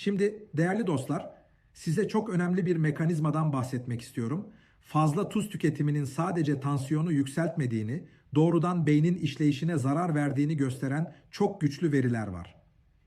Şimdi değerli dostlar, size çok önemli bir mekanizmadan bahsetmek istiyorum. Fazla tuz tüketiminin sadece tansiyonu yükseltmediğini, doğrudan beynin işleyişine zarar verdiğini gösteren çok güçlü veriler var.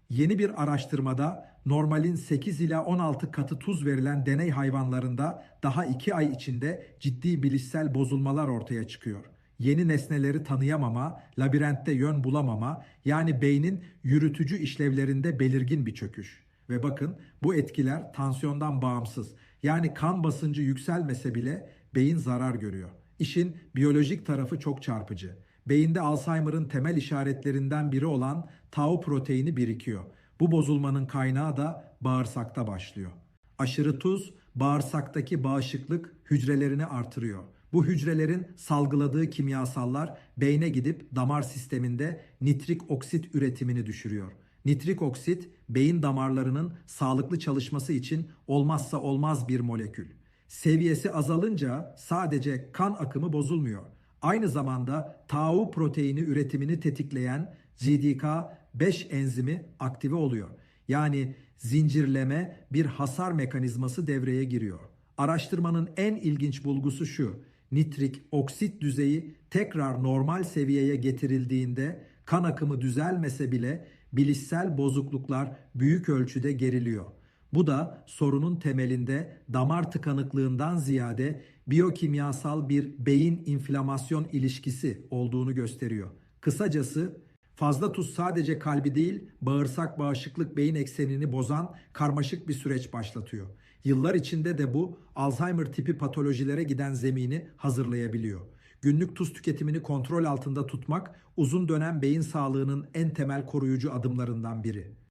Yeni bir araştırmada normalin 8 ila 16 katı tuz verilen deney hayvanlarında daha 2 ay içinde ciddi bilişsel bozulmalar ortaya çıkıyor. Yeni nesneleri tanıyamama, labirentte yön bulamama, yani beynin yürütücü işlevlerinde belirgin bir çöküş. Ve bakın bu etkiler tansiyondan bağımsız. Yani kan basıncı yükselmese bile beyin zarar görüyor. İşin biyolojik tarafı çok çarpıcı. Beyinde Alzheimer'ın temel işaretlerinden biri olan tau proteini birikiyor. Bu bozulmanın kaynağı da bağırsakta başlıyor. Aşırı tuz bağırsaktaki bağışıklık hücrelerini artırıyor. Bu hücrelerin salgıladığı kimyasallar beyne gidip damar sisteminde nitrik oksit üretimini düşürüyor. Nitrik oksit beyin damarlarının sağlıklı çalışması için olmazsa olmaz bir molekül. Seviyesi azalınca sadece kan akımı bozulmuyor. Aynı zamanda tau proteini üretimini tetikleyen GDK5 enzimi aktive oluyor. Yani zincirleme bir hasar mekanizması devreye giriyor. Araştırmanın en ilginç bulgusu şu. Nitrik oksit düzeyi tekrar normal seviyeye getirildiğinde kan akımı düzelmese bile bilişsel bozukluklar büyük ölçüde geriliyor. Bu da sorunun temelinde damar tıkanıklığından ziyade biyokimyasal bir beyin inflamasyon ilişkisi olduğunu gösteriyor. Kısacası fazla tuz sadece kalbi değil, bağırsak bağışıklık beyin eksenini bozan karmaşık bir süreç başlatıyor. Yıllar içinde de bu Alzheimer tipi patolojilere giden zemini hazırlayabiliyor. Günlük tuz tüketimini kontrol altında tutmak uzun dönem beyin sağlığının en temel koruyucu adımlarından biri.